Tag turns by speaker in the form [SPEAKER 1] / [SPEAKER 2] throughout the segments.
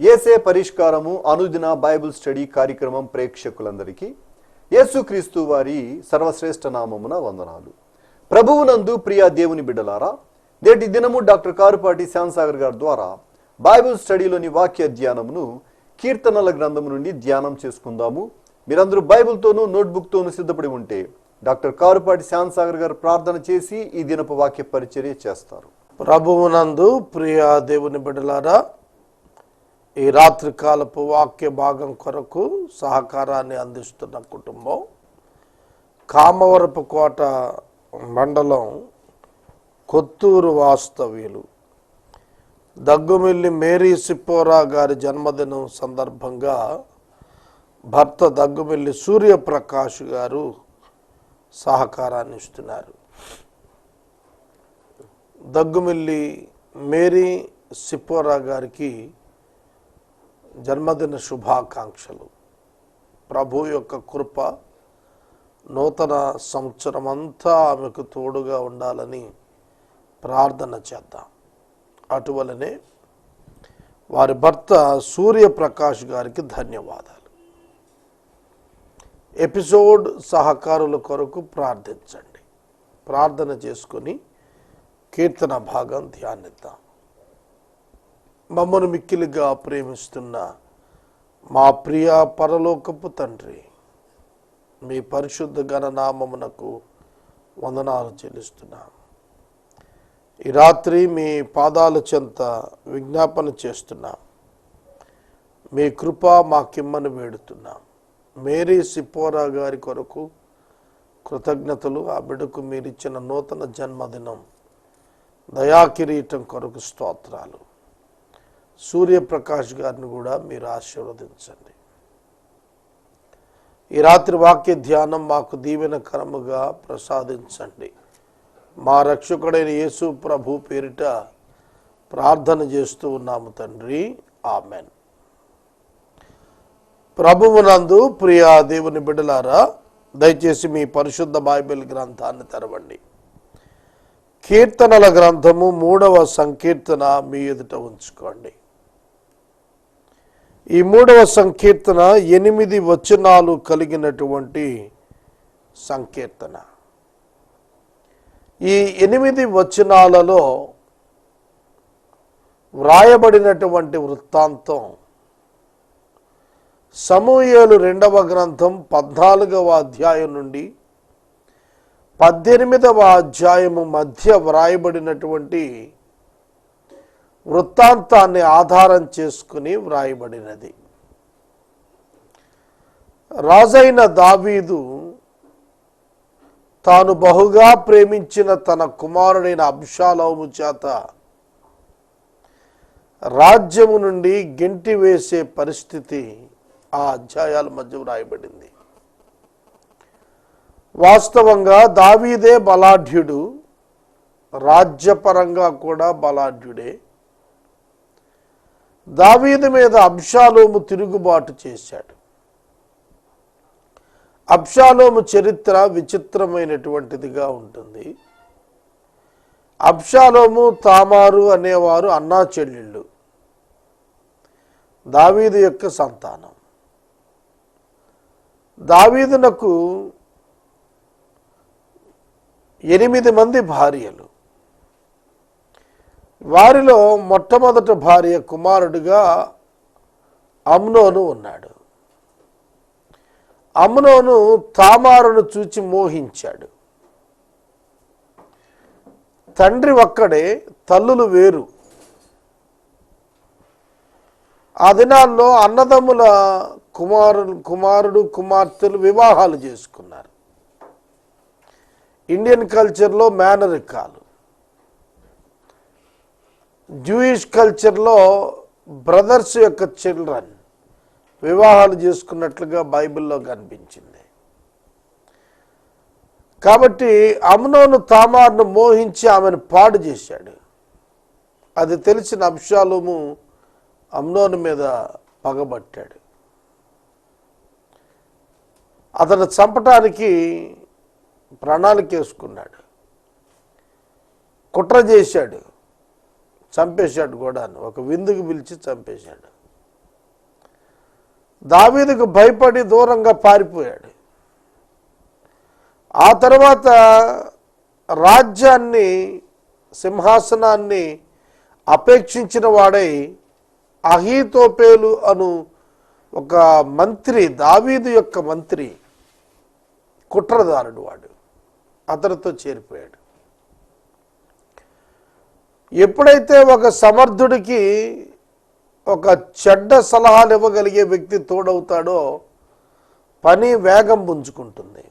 [SPEAKER 1] ఏసే పరిష్కారము అనుదిన Bible study కార్యక్రమం ప్రేక్షకులందరికీ యేసుక్రీస్తు వారి సర్వశ్రేష్ఠ నామమున వందనాలు. ప్రభువునందు ప్రియా దేవుని బిడ్డలారా నేటి దినము డాక్టర్ కారుపాటి శ్యాంసాగర్ గారి ద్వారా బైబిల్ స్టడీలోని వాక్య ధ్యానమును కీర్తనల గ్రంథము నుండి ధ్యానం చేసుకుందాము. మీరందరూ బైబిల్తోనూ నోట్బుక్తోనూ సిద్ధపడి ఉంటే డాక్టర్ కారుపాటి శ్యాంసాగర్ గారు ప్రార్థన చేసి ఈ దినపు వాక్య పరిచర్య చేస్తారు.
[SPEAKER 2] ప్రభువునందు ప్రియా దేవుని బిడ్డలారా ఈ రాత్రి కాలపు వాక్య భాగం కొరకు సహకారాన్ని అందిస్తున్న కుటుంబం కామవరపు కోట మండలం కొత్తూరు వాస్తవ్యులు. దగ్గుమిల్లి మేరీ సిప్పోరా గారి జన్మదినం సందర్భంగా భర్త దగ్గుమిల్లి సూర్యప్రకాష్ గారు సహకారాన్ని ఇస్తున్నారు. దగ్గుమిల్లి మేరీ సిప్పోరా గారికి జన్మదిన శుభాకాంక్షలు. ప్రభు యొక్క కృప నూతన సంవత్సరం అంతా ఆమెకు తోడుగా ఉండాలని ప్రార్థన చేద్దాం. అటువలనే వారి భర్త సూర్యప్రకాష్ గారికి ధన్యవాదాలు. ఎపిసోడ్ సహకారుల కొరకు ప్రార్థించండి. ప్రార్థన చేసుకొని కీర్తన భాగం ధ్యానిద్దాం. మమ్మను మిక్కిలిగా ప్రేమిస్తున్న మా ప్రియ పరలోకపు తండ్రి మీ పరిశుద్ధ గణనామమునకు వందనాలు చెల్లిస్తున్నాం. ఈ రాత్రి మీ పాదాల చెంత విజ్ఞాపన చేస్తున్నాం. మీ కృప మాకిమ్మని వేడుతున్నాం. మేరీ సిపోరా గారి కొరకు కృతజ్ఞతలు ఆ బిడ్డకు మీరిచ్చిన నూతన జన్మదినం దయాకిరీటం కొరకు స్తోత్రాలు. సూర్యప్రకాష్ గారిని కూడా మీరు ఆశీర్వదించండి. ఈ రాత్రి వాక్య ధ్యానం మాకు దీవెనకరముగా ప్రసాదించండి. మా రక్షకుడైన యేసు ప్రభు పేరిట ప్రార్థన చేస్తూ ఉన్నాము తండ్రి. ఆమెన్. ప్రభువునందు ప్రియా దేవుని బిడ్డలారా దయచేసి మీ పరిశుద్ధ బైబిల్ గ్రంథాన్ని తెరవండి. కీర్తనల గ్రంథము మూడవ సంకీర్తన మీ ఎదుట ఉంచుకోండి. ఈ మూడవ సంకీర్తన ఎనిమిది వచనాలు కలిగినటువంటి సంకీర్తన. ఈ ఎనిమిది వచనాలలో వ్రాయబడినటువంటి వృత్తాంతం సమూహలు రెండవ గ్రంథం పద్నాలుగవ అధ్యాయం నుండి పద్దెనిమిదవ అధ్యాయము మధ్య వ్రాయబడినటువంటి వృత్తాంతాన్ని ఆధారం చేసుకుని వ్రాయబడినది. రాజైన దావీదు తాను బహుగా ప్రేమించిన తన కుమారుడైన అబ్షాలోము చేత రాజ్యము నుండి గెంటి వేసే పరిస్థితి ఆ అధ్యాయాల మధ్య వ్రాయబడింది. వాస్తవంగా దావీదే బలాఢ్యుడు రాజ్యపరంగా కూడా బలాఢ్యుడే. దావీదు మీద అబ్షాలోము తిరుగుబాటు చేశాడు. అబ్షాలోము చరిత్ర విచిత్రమైనటువంటిదిగా ఉంటుంది. అబ్షాలోము తామారు అనేవారు అన్నా చెల్లెళ్ళు. దావీదు యొక్క సంతానం. దావీదునకు ఎనిమిది మంది భార్యలు. వారిలో మొట్టమొదటి భార్య కుమారుడిగా అమ్నోను ఉన్నాడు. అమ్నోను తామారును చూచి మోహించాడు. తండ్రి ఒక్కడే తల్లులు వేరు. ఆ దినాల్లో అన్నదమ్ముల కుమారుడు కుమారుడు కుమార్తెలు వివాహాలు చేసుకున్నారు. ఇండియన్ కల్చర్లో మేనరికాలు. జూయిష్ కల్చర్లో బ్రదర్స్ యొక్క చిల్డ్రన్ వివాహాలు చేసుకున్నట్లుగా బైబిల్లో కనిపించింది. కాబట్టి అమ్నోను తామార్ను మోహించి ఆమెను పాడు చేశాడు. అది తెలిసిన అంశాలుము అమ్నోను మీద పగబట్టాడు. అతను చంపటానికి ప్రణాళిక వేసుకున్నాడు. కుట్ర చేశాడు. చంపేశాడు కూడా ఒక విందుకు పిలిచి చంపేశాడు. దావీదుకు భయపడి దూరంగా పారిపోయాడు. ఆ తర్వాత రాజ్యాన్ని సింహాసనాన్ని అపేక్షించిన వాడై అహీతోపేలు అను ఒక మంత్రి దావీదు యొక్క మంత్రి కుట్రదారుడు వాడు. అతనితో చేరిపోయాడు. ఎప్పుడైతే ఒక సమర్థుడికి ఒక చెడ్డ సలహాలు ఇవ్వగలిగే వ్యక్తి తోడవుతాడో పని వేగం పుంజుకుంటుంది.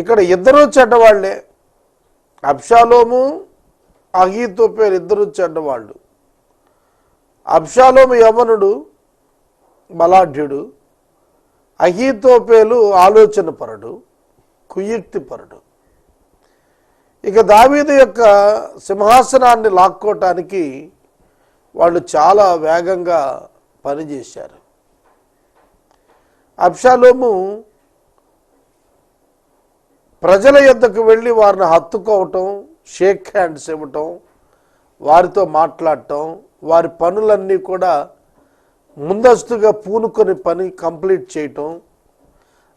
[SPEAKER 2] ఇక్కడ ఇద్దరూ చెడ్డవాళ్ళే. అబ్షాలోము అహీతోపేలు ఇద్దరు చెడ్డవాళ్ళు అబ్షాలోము యవనుడు బలాఢ్యుడు. అహీతోపేలు ఆలోచనపరుడు కుయుక్తిపరుడు. ఇక దావీదు యొక్క సింహాసనాన్ని లాక్కోవటానికి వాళ్ళు చాలా వేగంగా పనిచేశారు. అబ్షాలోము ప్రజల యొద్దకు వెళ్ళి వారిని హత్తుకోవటం షేక్ హ్యాండ్స్ ఇవ్వటం వారితో మాట్లాడటం వారి పనులన్నీ కూడా ముందస్తుగా పూనుకొని పని కంప్లీట్ చేయటం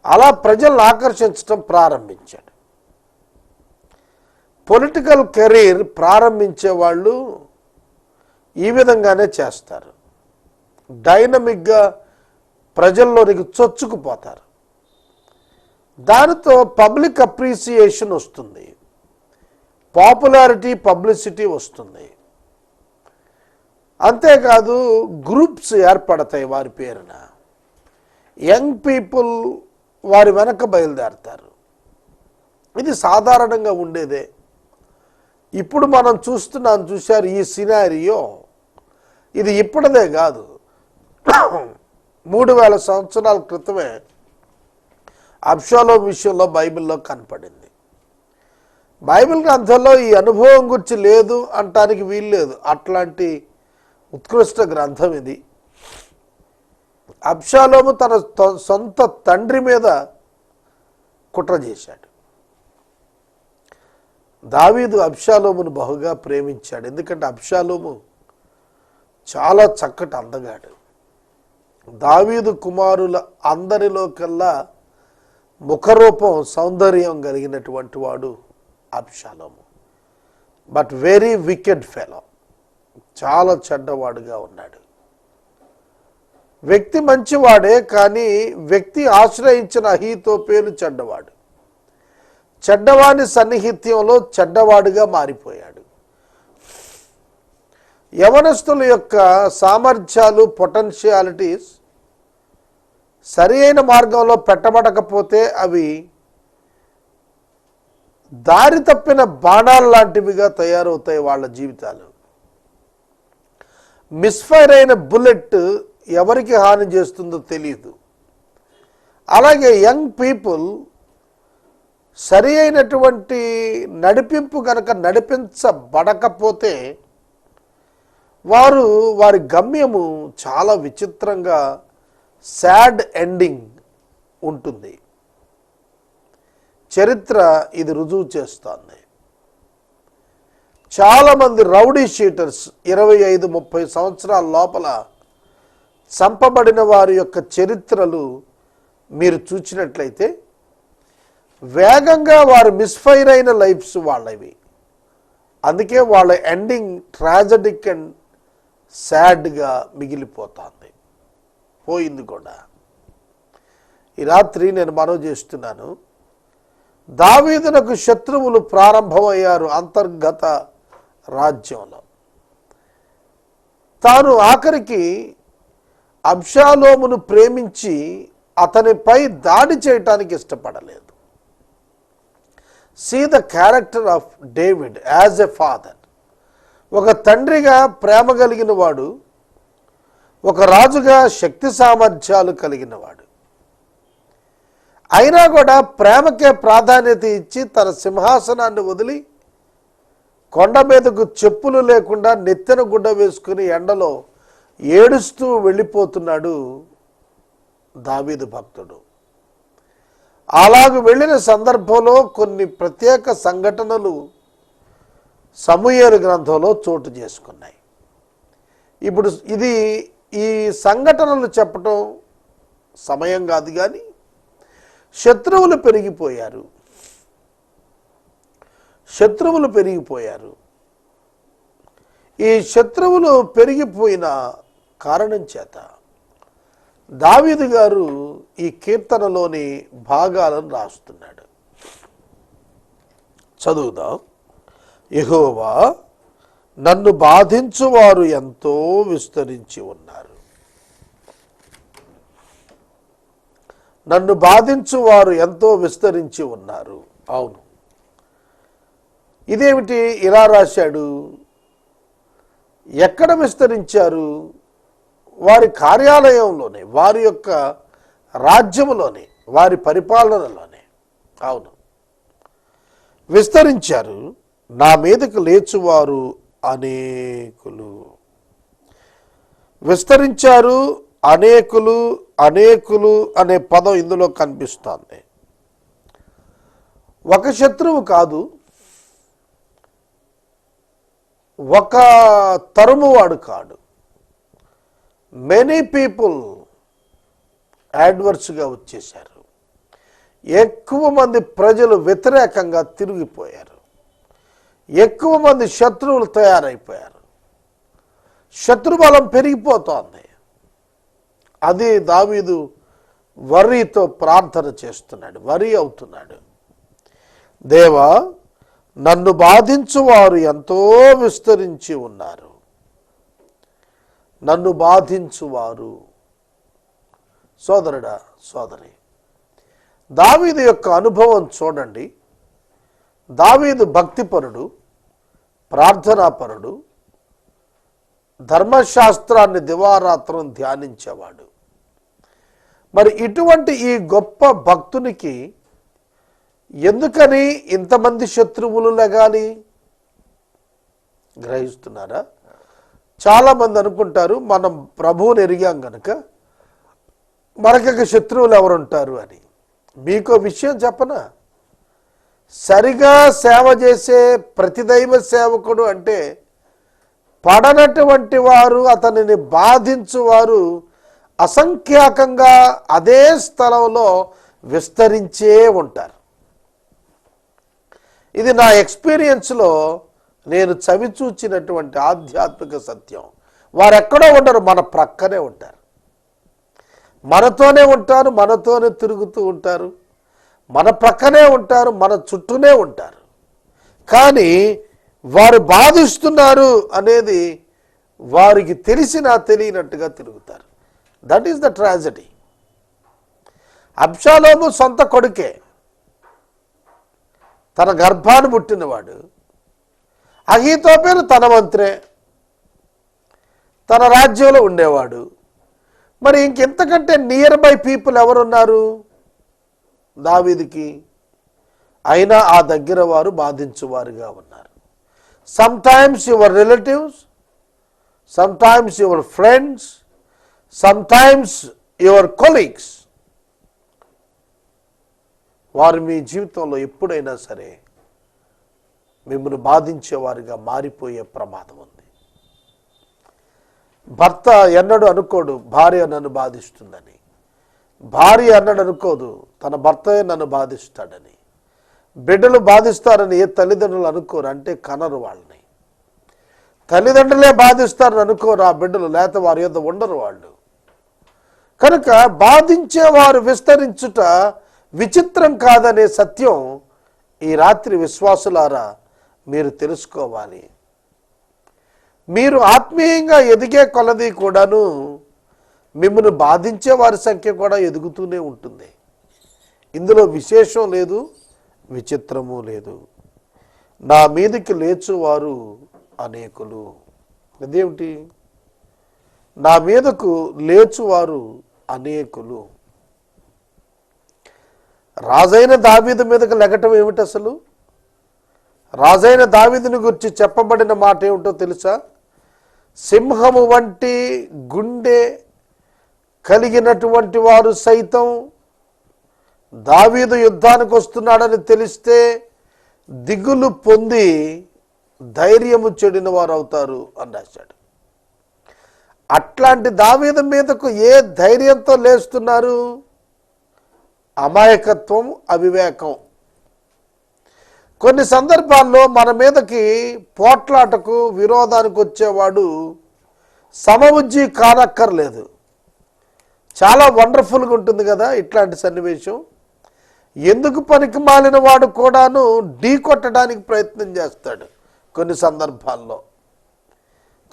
[SPEAKER 2] అలా ప్రజలను ఆకర్షించటం ప్రారంభించాడు. పొలిటికల్ కెరీర్ ప్రారంభించే వాళ్ళు ఈ విధంగానే చేస్తారు. డైనమిక్గా ప్రజల్లోనికి చొచ్చుకుపోతారు. దానితో పబ్లిక్ అప్రిసియేషన్ వస్తుంది. పాపులారిటీ పబ్లిసిటీ వస్తుంది. అంతేకాదు గ్రూప్స్ ఏర్పడతాయి వారి పేరున. యంగ్ పీపుల్ వారి వెనక బయలుదేరతారు. ఇది సాధారణంగా ఉండేదే. ఇప్పుడు మనం చూస్తున్నాం చూశారు ఈ సినారియో. ఇది ఇప్పుడదే కాదు. మూడు వేల సంవత్సరాల క్రితమే అబ్షాలో విషయంలో బైబిల్లో కనపడింది. బైబిల్ గ్రంథంలో ఈ అనుభవం గురించి లేదు అంటానికి వీల్లేదు అట్లాంటి ఉత్కృష్ట గ్రంథం ఇది. అబ్షాలోము తన సొంత తండ్రి మీద కుట్ర చేశాడు. దావీదు అబ్షాలోమును బహుగా ప్రేమించాడు. ఎందుకంటే అబ్షాలోము చాలా చక్కటి అందగాడు. దావీదు కుమారుల అందరిలో కల్లా ముఖరూపం సౌందర్యం కలిగినటువంటి వాడు Absalom. But very wicked fellow చాలా చెడ్డవాడుగా ఉన్నాడు. వ్యక్తి మంచివాడే కానీ వ్యక్తి ఆశ్రయించిన అహీతో పేరు చెడ్డవాడు. చెడ్డవాని సన్నిహిత్యంలో చెడ్డవాడుగా మారిపోయాడు. యవనస్తుల యొక్క సామర్థ్యాలు పొటెన్షియాలిటీస్ సరి అయిన మార్గంలో పెట్టబడకపోతే అవి దారి తప్పిన బాణాలు లాంటివిగా తయారవుతాయి వాళ్ళ జీవితాలు. మిస్ఫైర్ అయిన బుల్లెట్ ఎవరికి హాని చేస్తుందో తెలియదు. అలాగే యంగ్ పీపుల్ సరి అయినటువంటి నడిపింపు కనుక నడిపించబడకపోతే వారు వారి గమ్యము చాలా విచిత్రంగా శాడ్ ఎండింగ్ ఉంటుంది. చరిత్ర ఇది రుజువు చేస్తోంది. చాలామంది రౌడీ షీటర్స్ ఇరవై ఐదు ముప్పై సంవత్సరాల లోపల చంపబడిన వారి యొక్క చరిత్రలు మీరు చూసినట్లయితే వేగంగా వారు మిస్ఫైర్ అయిన లైఫ్స్ వాళ్ళవి. అందుకే వాళ్ళ ఎండింగ్ ట్రాజడిక్ అండ్ సాడ్గా మిగిలిపోతుంది. పోయింది కూడా. ఈ రాత్రి నేను మనవి చేస్తున్నాను. దావీదునకు శత్రువులు ప్రారంభమయ్యారు అంతర్గత రాజ్యంలో. తాను ఆఖరికి అబ్షాలోమును ప్రేమించి అతనిపై దాడి చేయటానికి ఇష్టపడలేదు. See the character of David as a father ఒక తండ్రిగా ప్రేమ కలిగిన వాడు ఒక రాజుగా శక్తి సామర్థ్యాలు కలిగిన వాడు. అయినా కూడా ప్రేమకే ప్రాధాన్యత ఇచ్చి తన సింహాసనాన్ని వదిలి కొండ మీదకు చెప్పులు లేకుండా నెత్తిన గుడ్డ వేసుకుని ఎండలో ఏడుస్తూ వెళ్ళిపోతున్నాడు దావీదు భక్తుడు. అలాగ వెళ్ళిన సందర్భంలో కొన్ని ప్రత్యేక సంఘటనలు సమూహేలు గ్రంథంలో చోటు చేసుకున్నాయి. ఇప్పుడు ఇది ఈ సంఘటనలు చెప్పటం సమయం కాదు కానీ శత్రువులు పెరిగిపోయారు. శత్రువులు పెరిగిపోయారు. ఈ శత్రువులు పెరిగిపోయిన కారణం చేత దావీదు గారు ఈ కీర్తనలోని భాగాలను రాస్తున్నాడు. చదువుదాం. యెహోవా నన్ను బాధించువారు ఎంతో విస్తరించి ఉన్నారు. నన్ను బాధించువారు ఎంతో విస్తరించి ఉన్నారు. అవును. ఇదేమిటి ఇలా రాశాడు? ఎక్కడ విస్తరించారు? వారి కార్యాలయంలోనే వారి యొక్క రాజ్యంలోనే వారి పరిపాలనలోనే. అవును. విస్తరించారు నా మీదకు లేచువారు అనేకులు. విస్తరించారు అనేకులు అనేకులు అనే పదం ఇందులో కనిపిస్తోంది. ఒక శత్రువు కాదు ఒక తరుమువాడు కాడు. మెనీ పీపుల్ యాడ్వర్స్గా వచ్చేశారు. ఎక్కువ మంది ప్రజలు వ్యతిరేకంగా తిరిగిపోయారు. ఎక్కువ మంది శత్రువులు తయారైపోయారు. శత్రుబలం పెరిగిపోతోంది. అది దావీదు వరితో ప్రార్థన చేస్తున్నాడు వరి అవుతున్నాడు. దేవా నన్ను బాధించువారు ఎంతో విస్తరించి ఉన్నారు. నన్ను బాధించువారు. సోదరుడా సోదరి దావీదు యొక్క అనుభవం చూడండి. దావీదు భక్తిపరుడు ప్రార్థనాపరుడు ధర్మశాస్త్రాన్ని దివారాత్రం ధ్యానించేవాడు. మరి ఇటువంటి ఈ గొప్ప భక్తునికి ఎందుకని ఇంతమంది శత్రువులు లెగాలి? గ్రహిస్తున్నారా? చాలామంది అనుకుంటారు మనం ప్రభువుని ఎరిగాం కనుక మనకి శత్రువులు ఎవరుంటారు అని. మీకో విషయం చెప్పనా? సరిగా సేవ చేసే ప్రతిదైవ సేవకుడు అంటే పడనటువంటి వారు అతనిని బాధించువారు అసంఖ్యాకంగా అదే స్థలంలో విస్తరించే ఉంటారు. ఇది నా ఎక్స్పీరియన్స్లో నేను చవిచూచినటువంటి ఆధ్యాత్మిక సత్యం. వారు ఎక్కడో ఉండరు మన ప్రక్కనే ఉంటారు. మనతోనే ఉంటారు మనతోనే తిరుగుతూ ఉంటారు. మన ప్రక్కనే ఉంటారు మన చుట్టూనే ఉంటారు. కానీ వారు బాధిస్తున్నారు అనేది వారికి తెలిసినా తెలియనట్టుగా తిరుగుతారు. That is the tragedy Absalom సొంత కొడుకే. తన గర్భాన్ని పుట్టినవాడు అహీతోపేరు తన మంత్రే. తన రాజ్యంలో ఉండేవాడు. మరి ఇంకెంతకంటే నియర్ బై పీపుల్ ఎవరున్నారు? దావీదికి. అయినా ఆ దగ్గర వారు బాధించువారుగా ఉన్నారు. Sometimes your relatives sometimes your friends sometimes your colleagues వారు మీ జీవితంలో ఎప్పుడైనా సరే మిమ్మల్ని బాధించేవారుగా మారిపోయే ప్రమాదం ఉంది. భర్త ఎన్నడూ అనుకోడు భార్య నన్ను బాధిస్తుందని. భార్య అన్నడు అనుకోదు తన భర్తయే నన్ను బాధిస్తాడని. బిడ్డలు బాధిస్తారని ఏ తల్లిదండ్రులు అనుకోరు అంటే కనరు వాళ్ళని. తల్లిదండ్రులే బాధిస్తారని అనుకోరు ఆ బిడ్డలు లేత వారి యొద్ద ఉండరు వాళ్ళు. కనుక బాధించేవారు విస్తరించుట విచిత్రం కాదనే సత్యం ఈ రాత్రి విశ్వాసులారా మీరు తెలుసుకోవాలి. మీరు ఆత్మీయంగా ఎదిగే కొలది కూడాను మిమ్మల్ని బాధించే వారి సంఖ్య కూడా ఎదుగుతూనే ఉంటుంది. ఇందులో విశేషం లేదు విచిత్రము లేదు. నా మీదకి లేచువారు అనేకులు. అదేమిటి? నా మీదకు లేచువారు అనేకులు. రాజైన దావీదు మీదకు లెగటం ఏమిటి అసలు? రాజైన దావీదుని గురించి చెప్పబడిన మాట ఏమిటో తెలుసా? సింహము వంటి గుండె కలిగినటువంటి వారు సైతం దావీదు యుద్ధానికి వస్తున్నాడని తెలిస్తే దిగులు పొంది ధైర్యము చెడిన వారు అవుతారు అని రాశాడు. అట్లాంటి దావీదు మీదకు ఏ ధైర్యంతో లేస్తున్నారు? అమాయకత్వం అవివేకం. కొన్ని సందర్భాల్లో మన మీదకి పోట్లాటకు విరోధానికి వచ్చేవాడు సమబుజ్జి కానక్కర్లేదు. చాలా వండర్ఫుల్గా ఉంటుంది కదా ఇట్లాంటి సన్నివేశం. ఎందుకు పనికి మాలిన వాడు కూడాను ఢీ కొట్టడానికి ప్రయత్నం చేస్తాడు కొన్ని సందర్భాల్లో.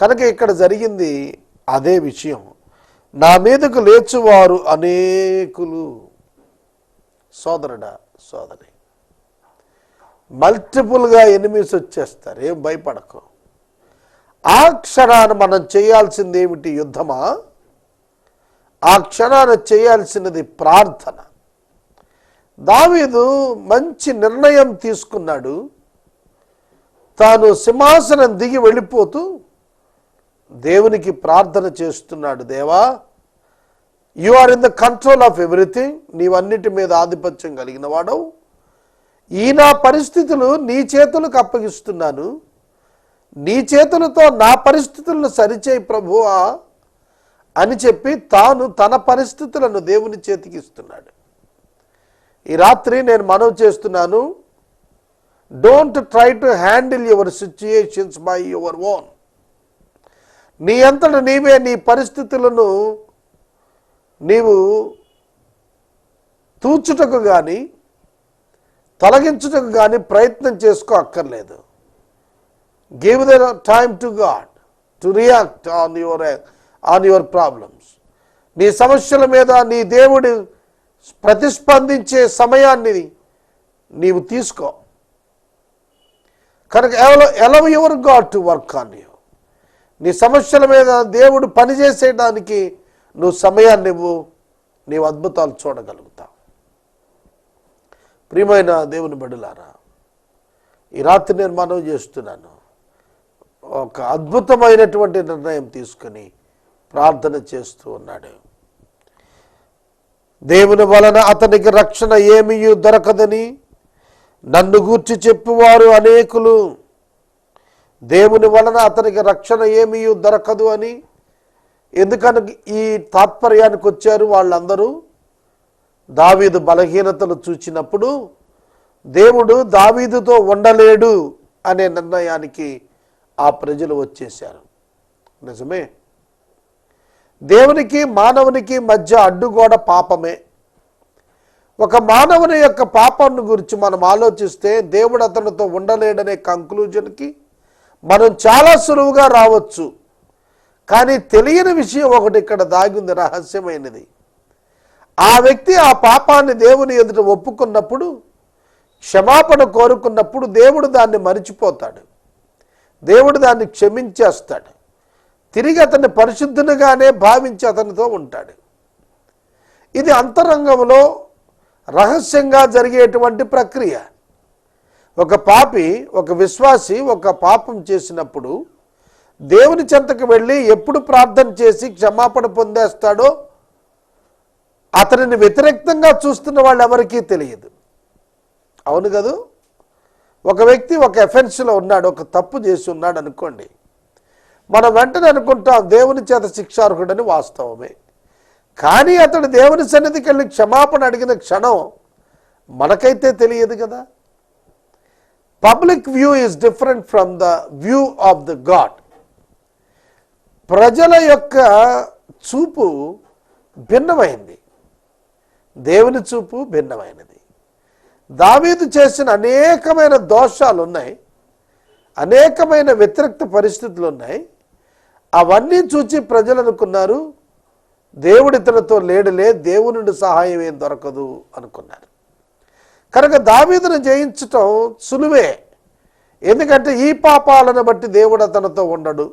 [SPEAKER 2] కనుక ఇక్కడ జరిగింది అదే విషయం. నా మీదకు లేచువారు అనేకులు. సోదరుడా సోదరి. మల్టిపుల్గా ఎనిమిస్ వచ్చేస్తారు. ఏం భయపడకు. ఆ క్షణాన్ని మనం చేయాల్సింది ఏమిటి యుద్ధమా? ఆ క్షణాన చేయాల్సినది ప్రార్థన. దావీదు మంచి నిర్ణయం తీసుకున్నాడు. తాను సింహాసనం దిగి వెళ్ళిపోతూ దేవునికి ప్రార్థన చేస్తున్నాడు. దేవా you are in the control of everything నీవన్నిటి మీద ఆధిపత్యం కలిగిన వాడవు. ఈ నా పరిస్థితులు నీ చేతులకు అప్పగిస్తున్నాను. నీ చేతులతో నా పరిస్థితులను సరిచేయి ప్రభువా అని చెప్పి తాను తన పరిస్థితులను దేవుని చేతికి ఇస్తున్నాడు. ఈ రాత్రి నేను మనవి చేస్తున్నాను don't try to handle your situations by your own నీ అంతట నీవే నీ పరిస్థితులను నీవు తూచుటకు కానీ తొలగించుటకు కానీ ప్రయత్నం చేసుకో అక్కర్లేదు. Give the time to God to react on your on your problems నీ సమస్యల మీద నీ దేవుడు ప్రతిస్పందించే సమయాన్ని నీవు తీసుకో. కనుక allow your God to work on you నీ సమస్యల మీద దేవుడు పనిచేసేయడానికి నువ్వు సమయాన్ని ఇవ్వు నీవు అద్భుతాలు చూడగలుగుతావు. ప్రియమైన దేవుని బడులారా ఈ రాత్రి నేను చేస్తున్నాను. ఒక అద్భుతమైనటువంటి నిర్ణయం తీసుకొని ప్రార్థన చేస్తూ ఉన్నాడు. దేవుని వలన అతనికి రక్షణ ఏమీ దొరకదని నన్ను గూర్చి చెప్పువారు అనేకులు. దేవుని వలన అతనికి రక్షణ ఏమీ దొరకదు అని ఎందుకని ఈ తాత్పర్యానికి వచ్చారు వాళ్ళందరూ? దావీదు బలహీనతలు చూచినప్పుడు దేవుడు దావీదుతో ఉండలేడు అనే నిర్ణయానికి ఆ ప్రజలు వచ్చేశారు. నిజమే. దేవునికి మానవునికి మధ్య అడ్డుగోడ పాపమే. ఒక మానవుని యొక్క పాపాన్ని గురించి మనం ఆలోచిస్తే దేవుడు అతనితో ఉండలేడనే కంక్లూజన్కి మనం చాలా సులువుగా రావచ్చు. కానీ తెలియని విషయం ఒకటి ఇక్కడ దాగింది రహస్యమైనది. ఆ వ్యక్తి ఆ పాపాన్ని దేవుని ఎదుట ఒప్పుకున్నప్పుడు క్షమాపణ కోరుకున్నప్పుడు దేవుడు దాన్ని మరిచిపోతాడు. దేవుడు దాన్ని క్షమించేస్తాడు. తిరిగి అతన్ని పరిశుద్ధునిగానే భావించి అతనితో ఉంటాడు. ఇది అంతరంగంలో రహస్యంగా జరిగేటువంటి ప్రక్రియ. ఒక పాపి ఒక విశ్వాసి ఒక పాపం చేసినప్పుడు దేవుని చెంతకు వెళ్ళి ఎప్పుడు ప్రార్థన చేసి క్షమాపణ పొందేస్తాడో అతనిని వ్యతిరేక్తంగా చూస్తున్న వాళ్ళు ఎవరికీ తెలియదు. అవును కదూ? ఒక వ్యక్తి ఒక ఎఫెన్స్లో ఉన్నాడు ఒక తప్పు చేసి ఉన్నాడు అనుకోండి. మనం వెంటనే అనుకుంటాం దేవుని చేత శిక్షార్హుడని వాస్తవమే. కానీ అతడు దేవుని సన్నిధికి వెళ్ళి క్షమాపణ అడిగిన క్షణం మనకైతే తెలియదు కదా. Public view is different from the view of the God. ప్రజల యొక్క చూపు భిన్నమైంది. దేవుని చూపు భిన్నమైనది. దావీదు చేసిన అనేకమైన దోషాలు ఉన్నాయి అనేకమైన వ్యతిరేక్త పరిస్థితులు ఉన్నాయి అవన్నీ చూచి ప్రజలు అనుకున్నారు దేవుడు ఇతనితో లేడులే దేవుని నుండి సహాయం ఏం దొరకదు అనుకున్నారు. కనుక దావీదును జయించటం సులువే. ఎందుకంటే ఈ పాపాలను బట్టి దేవుడు అతనితో ఉండడు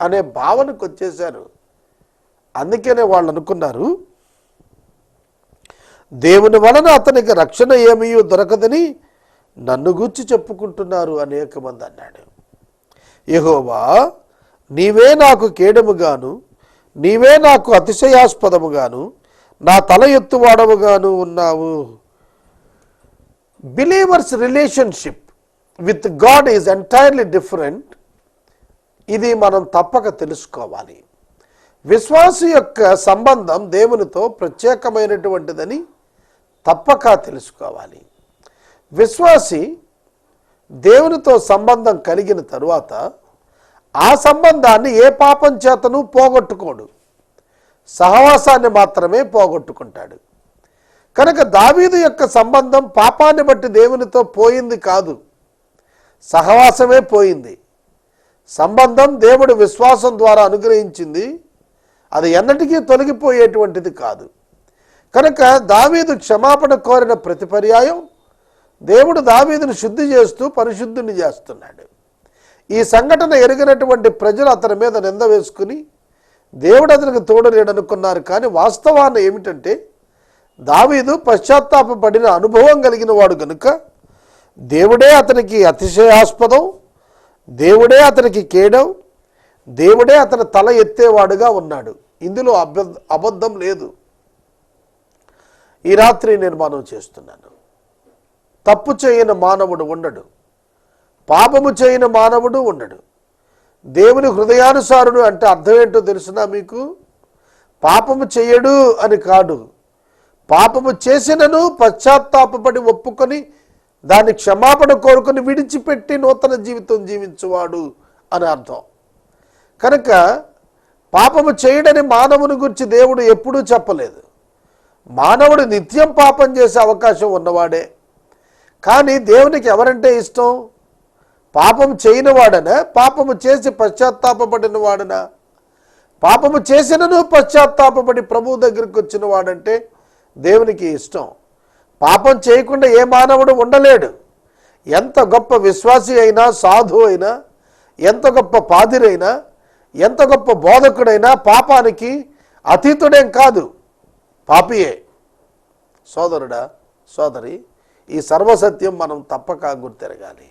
[SPEAKER 2] అనే భావనకు వచ్చేశారు అందుకనే వాళ్ళు అనుకున్నారు దేవుని వలన అతనికి రక్షణ ఏమీ దొరకదని నన్ను గూర్చి చెప్పుకుంటున్నారు అనేక మంది అన్నాడు. యహోవా నీవే నాకు కేడముగాను నీవే నాకు అతిశయాస్పదముగాను నా తల ఎత్తువాడముగాను ఉన్నావు. Believers relationship with God is entirely different. ఇది మనం తప్పక తెలుసుకోవాలి. విశ్వాసు యొక్క సంబంధం దేవునితో ప్రత్యేకమైనటువంటిదని తప్పక తెలుసుకోవాలి. విశ్వాసి దేవునితో సంబంధం కలిగిన తరువాత ఆ సంబంధాన్ని ఏ పాపం చేతను పోగొట్టుకోడు. సహవాసాన్ని మాత్రమే పోగొట్టుకుంటాడు. కనుక దావీదు యొక్క సంబంధం పాపాన్ని బట్టి దేవునితో పోయింది కాదు. సహవాసమే పోయింది. సంబంధం దేవుడు విశ్వాసం ద్వారా అనుగ్రహించింది. అది ఎన్నటికీ తొలగిపోయేటువంటిది కాదు. కనుక దావీదు క్షమాపణ కోరిన ప్రతి పర్యాయం దేవుడు దావీదును శుద్ధి చేస్తూ పరిశుద్ధుని చేస్తున్నాడు. ఈ సంఘటన ఎరిగినటువంటి ప్రజలు అతని మీద నింద వేసుకుని దేవుడు అతనికి తోడలేడనుకున్నారు కానీ వాస్తవాన్ని ఏమిటంటే దావీదు పశ్చాత్తాపపడిన అనుభవం కలిగిన వాడు గనుక దేవుడే అతనికి అతిశయాస్పదం దేవుడే అతనికి కేడం దేవుడే అతని తల ఎత్తేవాడుగా ఉన్నాడు. ఇందులో అబద్ధం లేదు. ఈ రాత్రి నిర్మాణం చేస్తున్నాను. తప్పు చేయని మానవుడు ఉండడు. పాపము చేయని మానవుడు ఉండడు. దేవుని హృదయానుసారుడు అంటే అర్థం ఏంటో తెలుసునా మీకు? పాపము చేయడు అని కాదు. పాపము చేసినను పశ్చాత్తాపపడి ఒప్పుకొని దాని క్షమాపణ కోరుకొని విడిచిపెట్టి నూతన జీవితం జీవించువాడు అని అర్థం. కనుక పాపము చేయడని మానవుని గురించి దేవుడు ఎప్పుడూ చెప్పలేదు. మానవుడు నిత్యం పాపం చేసే అవకాశం ఉన్నవాడే. కానీ దేవునికి ఎవరంటే ఇష్టం? పాపం చేయని వాడనా? పాపము చేసి పశ్చాత్తాపపడిన వాడనా? పాపము చేసినను పశ్చాత్తాపడి ప్రభువు దగ్గరికి వచ్చిన వాడంటే దేవునికి ఇష్టం. పాపం చేయకుండా ఏ మానవుడు ఉండలేడు. ఎంత గొప్ప విశ్వాసి అయినా సాధు అయినా ఎంత గొప్ప పాదిరైనా ఎంత గొప్ప బోధకుడైనా పాపానికి అతీతుడేం కాదు. పాపియే. సోదరుడా సోదరి ఈ సర్వసత్యం మనం తప్పక గుర్తెరగాలి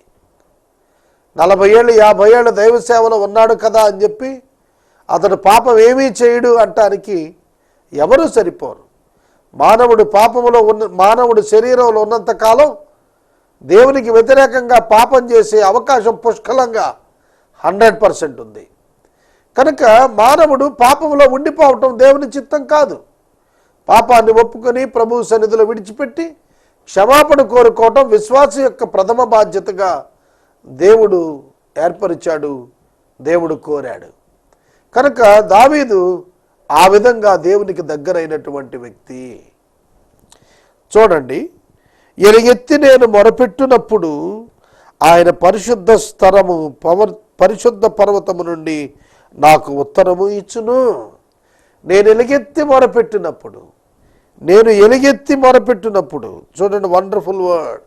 [SPEAKER 2] నలభై ఏళ్ళు యాభై ఏళ్ళు దైవ సేవలో ఉన్నాడు కదా అని చెప్పి అతడు పాపం ఏమీ చేయడు అంటానికి ఎవరూ సరిపోరు. మానవుడు పాపములో ఉన్న మానవుడు శరీరంలో ఉన్నంతకాలం దేవునికి వ్యతిరేకంగా పాపం చేసే అవకాశం పుష్కలంగా హండ్రెడ్ పర్సెంట్ ఉంది. కనుక మానవుడు పాపంలో ఉండిపోవటం దేవుని చిత్తం కాదు. పాపాన్ని ఒప్పుకొని ప్రభు సన్నిధిలో విడిచిపెట్టి క్షమాపణ కోరుకోవటం విశ్వాస యొక్క ప్రథమ బాధ్యతగా దేవుడు ఏర్పరిచాడు దేవుడు కోరాడు. కనుక దావీదు ఆ విధంగా దేవునికి దగ్గరైనటువంటి వ్యక్తి. చూడండి ఎలుగెత్తి నేను మొరపెట్టునప్పుడు ఆయన పరిశుద్ధ స్థలము పవర్ పరిశుద్ధ పర్వతము నుండి నాకు ఉత్తరము ఇచ్చును. నేను ఎలుగెత్తి మొరపెట్టినప్పుడు నేను ఎలుగెత్తి మొరపెట్టినప్పుడు చూడండి వండర్ఫుల్ వర్డ్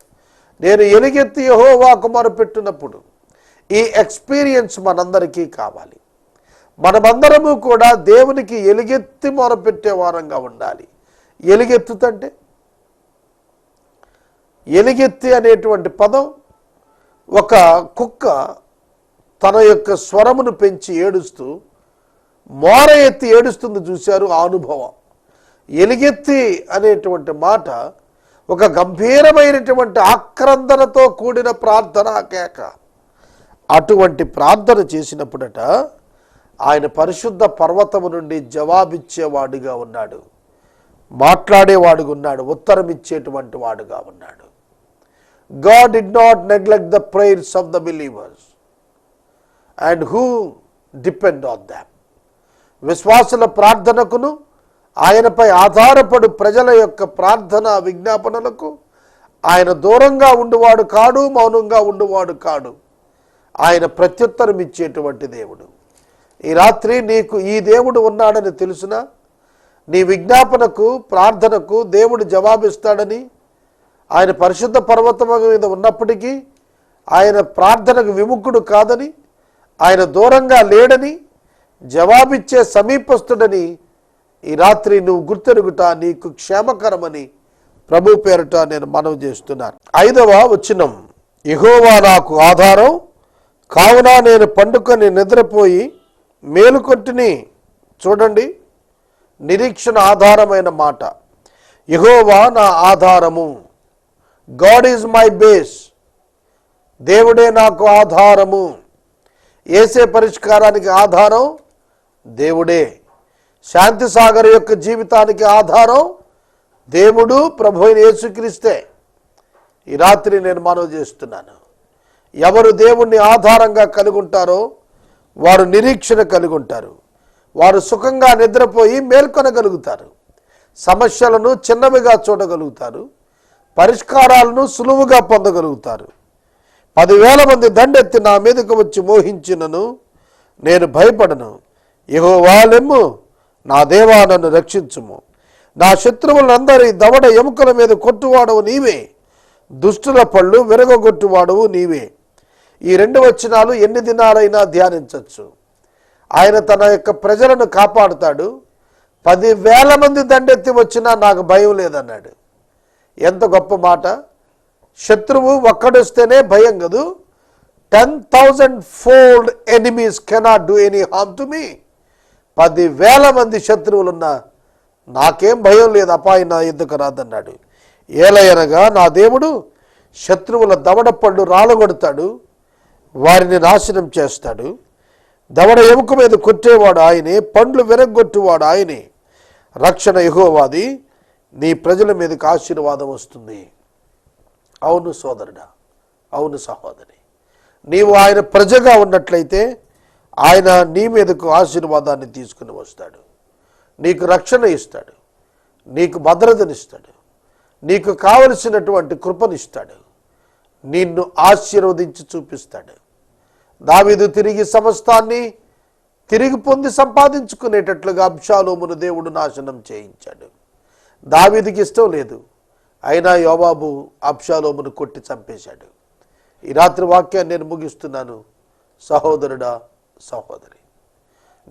[SPEAKER 2] నేను ఎలుగెత్తి యహోవాకు మొరపెట్టినప్పుడు ఈ ఎక్స్పీరియన్స్ మనందరికీ కావాలి. మనమందరము కూడా దేవునికి ఎలుగెత్తి మొరపెట్టే వారంగా ఉండాలి. ఎలుగెత్తుతంటే? ఎలుగెత్తి అనేటువంటి పదం ఒక కుక్క తన యొక్క స్వరమును పెంచి ఏడుస్తూ మోర ఎత్తి ఏడుస్తుంది చూశారు ఆ అనుభవం. ఎలుగెత్తి అనేటువంటి మాట ఒక గంభీరమైనటువంటి ఆక్రందనతో కూడిన ప్రార్థన కేక. అటువంటి ప్రార్థన చేసినప్పుడట ఆయన పరిశుద్ధ పర్వతము నుండి జవాబిచ్చేవాడుగా ఉన్నాడు. మాట్లాడేవాడుగా ఉన్నాడు. ఉత్తరం ఇచ్చేటువంటి వాడుగా ఉన్నాడు. God did not neglect the prayers of the believers and who depend on them విశ్వాసుల ప్రార్థనకును ఆయనపై ఆధారపడు ప్రజల యొక్క ప్రార్థన విజ్ఞాపనలకు ఆయన దూరంగా ఉండువాడు కాడు మౌనంగా ఉండువాడు కాడు. ఆయన ప్రత్యుత్తరం ఇచ్చేటువంటి దేవుడు. ఈ రాత్రి నీకు ఈ దేవుడు ఉన్నాడని తెలుసునా? నీ విజ్ఞాపనకు ప్రార్థనకు దేవుడు జవాబిస్తాడని? ఆయన పరిశుద్ధ పర్వతము మీద ఉన్నప్పటికీ ఆయన ప్రార్థనకు విముఖుడు కాదని ఆయన దూరంగా లేడని జవాబిచ్చే సమీపస్తుడని ఈ రాత్రి నువ్వు గుర్తెరుగుట నీకు క్షేమకరమని ప్రభు పేరుట నేను మనవి చేస్తున్నాను ఐదవ వచ్చినం యెహోవా నాకు ఆధారం కావున నేను పండుకొని నిద్రపోయి మేలుకొట్టిని చూడండి నిరీక్షణ ఆధారమైన మాట. యహోవా నా ఆధారము. God is my base. దేవుడే నాకు ఆధారము. ఏసే పరిష్కారానికి ఆధారం దేవుడే. శాంతి సాగర్ యొక్క జీవితానికి ఆధారం దేవుడు ప్రభు అయిన యేసుక్రీస్తే. ఈ రాత్రి నేను మనవి చేస్తున్నాను. ఎవరు దేవుణ్ణి ఆధారంగా కలుగుంటారో వారు నిరీక్షణ కలుగుంటారు వారు సుఖంగా నిద్రపోయి మేల్కొనగలుగుతారు. సమస్యలను చిన్నవిగా చూడగలుగుతారు. పరిష్కారాలను సులువుగా పొందగలుగుతారు. పదివేల మంది దండెత్తి నా మీదకు వచ్చి మోహించినను నేను భయపడను. ఇహో వాళ్ళెమ్ము నా దేవా నన్ను రక్షించుము. నా శత్రువులందరి దవడ ఎముకల మీద కొట్టువాడవు నీవే. దుష్టుల పళ్ళు విరగొట్టువాడవు నీవే. ఈ రెండు వచనాలు ఎన్ని దినాలైనా ధ్యానించవచ్చు ఆయన తన యొక్క ప్రజలను కాపాడుతాడు. పదివేల మంది దండెత్తి వచ్చినా నాకు భయం లేదన్నాడు. ఎంత గొప్ప మాట. శత్రువు ఒక్కడొస్తేనే భయం కదూ. Ten thousand fold enemies cannot do any harm to me. పదివేల మంది శత్రువులున్నా నాకేం భయం లేదు అపాయం నా ఎందుకు రాదన్నాడు. ఏలయనగా నా దేవుడు శత్రువుల దవడ పళ్ళు రాలగొడతాడు వారిని నాశనం చేస్తాడు. దవడ ఎముక మీద కొట్టేవాడు ఆయనే పండ్లు విరగొట్టువాడు ఆయనే. రక్షణ ఎహోవాది నీ ప్రజల మీదకి ఆశీర్వాదం వస్తుంది. అవును సోదరుడా అవును సహోదరి నీవు ఆయన ప్రజగా ఉన్నట్లయితే ఆయన నీ మీదకు ఆశీర్వాదాన్ని తీసుకుని వస్తాడు. నీకు రక్షణ ఇస్తాడు. నీకు భద్రతనిస్తాడు. నీకు కావలసినటువంటి కృపనిస్తాడు. నిన్ను ఆశీర్వదించి చూపిస్తాడు. దావీదు తిరిగి సమస్తాన్ని తిరిగి పొంది సంపాదించుకునేటట్లుగా అబ్షాలోమును దేవుడు నాశనం చేయించాడు. దావీదికి ఇష్టం లేదు. అయినా యోబాబు అబ్షాలోమును కొట్టి చంపేశాడు. ఈ రాత్రి వాక్యాన్ని నేను ముగిస్తున్నాను. సహోదరుడా సహోదరి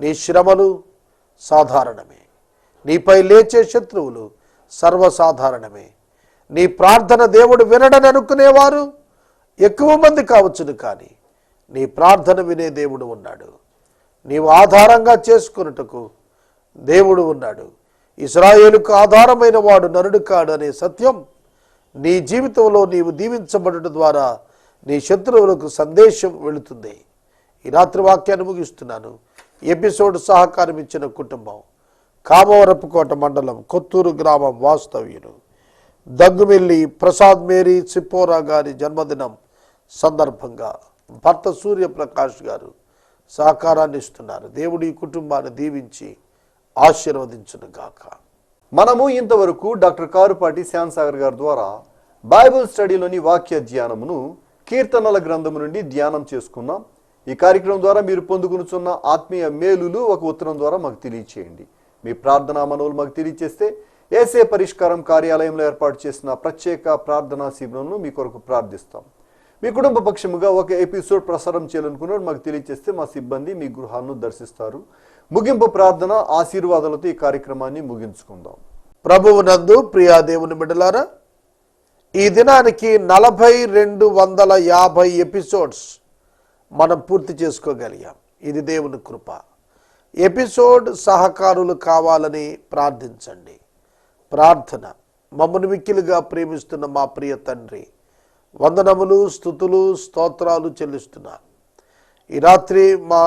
[SPEAKER 2] నీ శ్రమలు సాధారణమే నీపై లేచే శత్రువులు సర్వసాధారణమే. నీ ప్రార్థన దేవుడు వినడని అనుకునేవారు ఎక్కువ మంది కావచ్చును కానీ నీ ప్రార్థన వినే దేవుడు ఉన్నాడు. నీవు ఆధారంగా చేసుకున్నటకు దేవుడు ఉన్నాడు. ఇస్రాయేలుకు ఆధారమైన వాడు నరుడు కాడు అనే సత్యం నీ జీవితంలో నీవు దీవించబడటం ద్వారా నీ శత్రువులకు సందేశం వెళుతుంది. ఈ రాత్రి వాక్యాన్ని ముగిస్తున్నాను. ఎపిసోడ్ సహకారం ఇచ్చిన కుటుంబం కామవరపుకోట మండలం కొత్తూరు గ్రామం వాస్తవ్యులు. దగ్గుమిల్లి ప్రసాద్ మేరీ సిప్పోరా గారి జన్మదినం సందర్భంగా భర్త సూర్యప్రకాష్ గారు సహకారాన్ని ఇస్తున్నారు. దేవుడి ఈ కుటుంబాన్ని దీవించి ఆశీర్వదించును గాక
[SPEAKER 1] మనము ఇంతవరకు డాక్టర్ కారుపాటి శ్యామ్ సాగర్ గారి ద్వారా బైబిల్ స్టడీలోని వాక్య ధ్యానమును కీర్తనల గ్రంథము నుండి ధ్యానం చేసుకున్నాం. ఈ కార్యక్రమం ద్వారా మీరు పొందుకునుచున్న ఆత్మీయ మేలులు ఒక ఉత్తరం ద్వారా మాకు తెలియచేయండి. మీ ప్రార్థనా మనవులు మాకు తెలియచేస్తే ఏసే పరిష్కారం కార్యాలయంలో ఏర్పాటు చేసిన ప్రత్యేక ప్రార్థనా శిబిరంను మీ కొరకు ప్రార్థిస్తాం. మీ కుటుంబ పక్షముగా ఒక ఎపిసోడ్ ప్రసారం చేయాలనుకున్నారు మాకు తెలియచేస్తే మా సిబ్బంది మీ గృహాలను దర్శిస్తారు. ముగింపు ప్రార్థన ఆశీర్వాదాలతో ఈ కార్యక్రమాన్ని ముగించుకుందాం.
[SPEAKER 2] ప్రభువు నందు ప్రియా దేవుని బిడ్డలారా ఈ దినానికి నలభై రెండు వందల యాభై ఎపిసోడ్స్ మనం పూర్తి చేసుకోగలిగాం. ఇది దేవుని కృప. ఎపిసోడ్ సహకారులు కావాలని ప్రార్థించండి. ప్రార్థన. మమ్మను మిక్కిలుగా ప్రేమిస్తున్న మా ప్రియ తండ్రి వందనములు స్థుతులు స్తోత్రాలు చెల్లిస్తున్నాను ఈ రాత్రి మా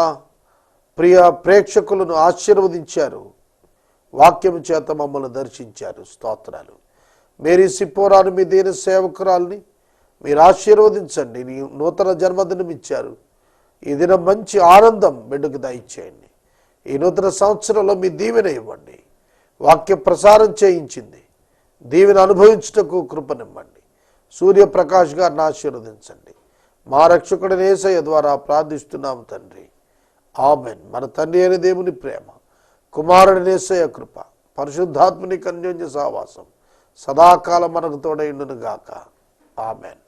[SPEAKER 2] ప్రియ ప్రేక్షకులను ఆశీర్వదించారు. వాక్యం చేత మమ్మల్ని దర్శించారు. స్తోత్రాలు. మేరీ సిప్పోరాను మీ దీని సేవకురాల్ని మీరు ఆశీర్వదించండి. నూతన జన్మదినం ఇచ్చారు ఈ దినం మంచి ఆనందం బిడ్డకు దయచేయండి. ఈ నూతన సంవత్సరంలో మీ దీవెన ఇవ్వండి. వాక్య ప్రసారం చేయించింది. దీవెన అనుభవించుటకు కృపనివ్వండి సూర్యప్రకాష్ గారిని ఆశీర్వదించండి. మా రక్షకుడి నేసయ్య ద్వారా ప్రార్థిస్తున్నాం తండ్రి. ఆమెన్. మన తండ్రి అయిన దేవుని ప్రేమ కుమారుడి నేసయ్య కృప పరిశుద్ధాత్మని కన్యోన్య సావాసం సదాకాలం మనకు తోడైండును గాక ఆమెన్.